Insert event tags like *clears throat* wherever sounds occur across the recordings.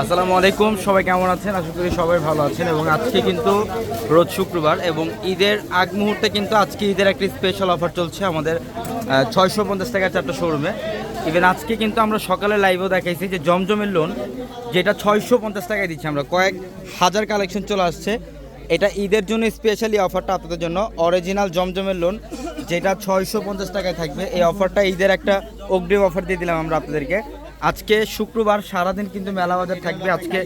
আসসালামু আলাইকুম, সবাই কেমন আছেন? আশা করি সবাই ভালো আছেন এবং আজকে কিন্তু রোজ শুক্রবার এবং ঈদের আগ মুহূর্তে কিন্তু আজকে ঈদের একটি স্পেশাল অফার চলছে আমাদের ছয়শো পঞ্চাশ টাকার চারটা শোরুমে ইভেন আজকে কিন্তু আমরা সকালে লাইভেও দেখাইছি যে জমজমের লোন যেটা ছয়শো পঞ্চাশ টাকায় দিচ্ছি আমরা। কয়েক হাজার কালেকশন চলে আসছে। এটা ঈদের জন্য স্পেশালি অফারটা আপনাদের জন্য। অরিজিনাল জমজমের লোন যেটা ছয়শো পঞ্চাশ টাকায় থাকবে। এই অফারটা ঈদের একটা অগ্রিম অফার দিয়ে দিলাম আমরা আপনাদেরকে। আজকে শুক্রবার সারাদিন কিন্তু মেলা বাজার থাকবে। আজকে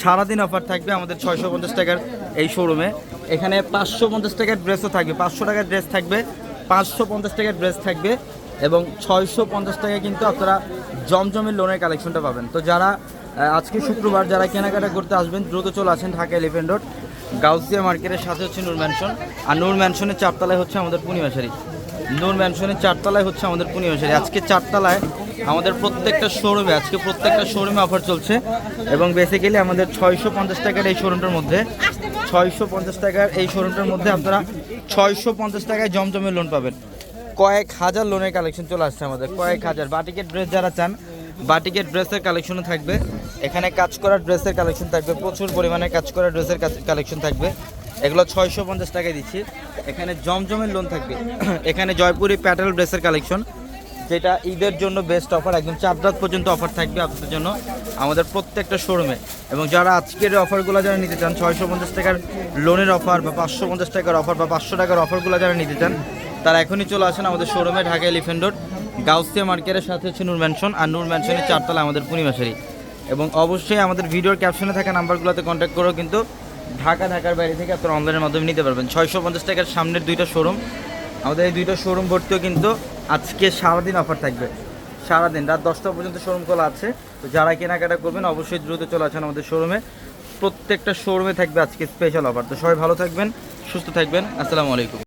সারাদিন অফার থাকবে আমাদের ছয়শো পঞ্চাশ টাকার এই শোরুমে এখানে পাঁচশো পঞ্চাশ টাকার ড্রেসও থাকবে। পাঁচশো টাকার ড্রেস থাকবে, পাঁচশো পঞ্চাশ টাকার ড্রেস থাকবে এবং ছয়শো পঞ্চাশ টাকায় কিন্তু আপনারা জমজমের লোনের কালেকশনটা পাবেন। তো যারা আজকে শুক্রবার যারা কেনাকাটা করতে আসবেন, দ্রুত চলে আসেন ঢাকা এলিফেন্ট রোড গাউসিয়া মার্কেটের সাথে হচ্ছে নূর ম্যানশন আর নূর ম্যানশনের চারতলায় হচ্ছে আমাদের পূর্ণিমাশারি। নূর ম্যানশনের চারতলায় হচ্ছে আমাদের পূর্ণিমাশারি। আজকে চারতলায় আমাদের প্রত্যেকটা শোরুমে আজকে প্রত্যেকটা শোরুমে অফার চলছে। এবং বেসিক্যালি আমাদের ছয়শো পঞ্চাশ টাকার এই শোরুমটার মধ্যে, ছয়শো পঞ্চাশ টাকার এই শোরুমটার মধ্যে আপনারা ছয়শো পঞ্চাশ টাকায় জমজমে লোন পাবেন। কয়েক হাজার লোনের কালেকশন চলে আসছে আমাদের, কয়েক হাজার। বাটিকের ড্রেস যারা চান, বাটিকের ড্রেসের কালেকশনও থাকবে। এখানে কাজ করা ড্রেসের কালেকশন থাকবে, প্রচুর পরিমাণে কাজ করা ড্রেসের কালেকশন থাকবে। এগুলো ছয়শো পঞ্চাশ টাকায় দিচ্ছি। এখানে জমজমের লোন থাকবে। *clears throat* এখানে জয়পুরি প্যাটেল ড্রেসের কালেকশন যেটা ঈদের জন্য বেস্ট অফার একদম চার রাত পর্যন্ত অফার থাকবে আপনাদের জন্য আমাদের প্রত্যেকটা শোরুমে এবং যারা আজকের অফারগুলো যারা নিতে চান, ছয়শো পঞ্চাশ টাকার লোনের অফার বা পাঁচশো পঞ্চাশ টাকার অফার বা পাঁচশো টাকার অফারগুলো যারা নিতে চান, তারা এখনই চলে আসেন আমাদের শোরুমে ঢাকা এলিফেন্ট রোড গাউসিয়া মার্কেটের সাথে হচ্ছে নূর ম্যানশন আর নূর ম্যানশনের চারতলা আমাদের পূর্ণিমাশারি এবং অবশ্যই আমাদের ভিডিওর ক্যাপশনে থাকা নাম্বারগুলোতে কন্ট্যাক্ট করেও কিন্তু ঢাকা, ঢাকার বাইরে থেকে আপনারা অনলাইনের মাধ্যমে নিতে পারবেন। ছয়শো পঞ্চাশ টাকার সামনের দুইটা শোরুম আমাদের এই দুইটা শোরুম ভর্তিও কিন্তু আজকে সারাদিন অফার থাকবে। সারাদিন, রাত দশটা পর্যন্ত শোরুম খোলা আছে। তো যারা কেনাকাটা করবেন, অবশ্যই দ্রুত চলে আসেন আমাদের শোরুমে প্রত্যেকটা শোরুমে থাকবে আজকে স্পেশাল অফার তো সবাই ভালো থাকবেন, সুস্থ থাকবেন। আসসালামু আলাইকুম।